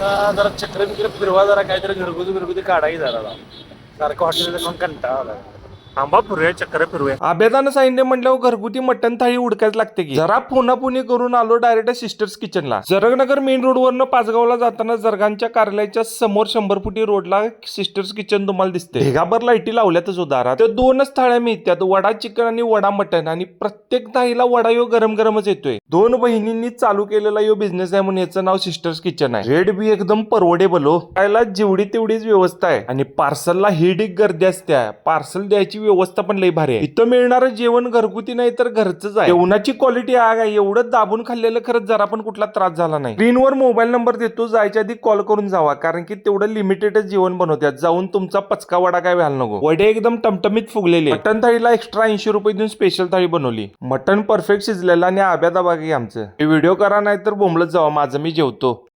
आता जरा चक्र बिक्र फिरवा जरा काहीतरी घरगुती घरगुती काढाही जरा. सारखं हॉटेलचा खाऊन कंटाळा आला आंबा फिरूया चक्कर फिरूया. आबेदानं सांगितलं म्हटल्यावर घरगुती मटण थाळी उडकायच लागते की? जरा पुन्हा करून आलो डायरेक्ट सिस्टर्स किचनला जरगनगर मेन रोडवरनं पाचगावला जाताना जरगांच्या कार्यालयाच्या समोर शंभर फुटी रोडला सिस्टर्स किचन तुम्हाला दिसते ढेगाभर लाईटी लावल्यातच हो उदारा तर दोनच थाळ्या मिळतात वडा चिकन आणि वडा मटण. आणि प्रत्येक थाळीला वडा यो गरम गरमच येतोय. दोन बहिणींनी चालू केलेला यो बिझनेस आहे म्हणून याचं नाव सिस्टर्स किचन आहे. रेड बी एकदम परवडेबल हो. खायला जेवढी तेवढीच व्यवस्था आहे. आणि पार्सलला हिडिक गर्दी असते पार्सल द्यायची व्यवस्था पण लई भारी आहे. इथं मिळणारं जेवण घरगुती नाही तर घरचंच आहे. जेवणाची क्वालिटी आग आहे. एवढं दाबून खाल्लेलं खरंच जरा पण कुठला त्रास झाला नाही. स्क्रीनवर मोबाईल नंबर देतो जायच्या आधी कॉल करून जावा. कारण की तेवढं लिमिटेडच जेवण बनवतात. जाऊन तुमचा पचका वडा काय व्हायला नको. वडे एकदम टमटमीत फुगलेले. मटन थाळीला एक्स्ट्रा ऐंशी रुपये देऊन स्पेशल थाळी बनवली. मटन परफेक्ट शिजलेलं आणि आब्यादा बागी आमचं. हे व्हिडिओ करा नाही तर बोंबलत जावा. माझं मी जेवतो.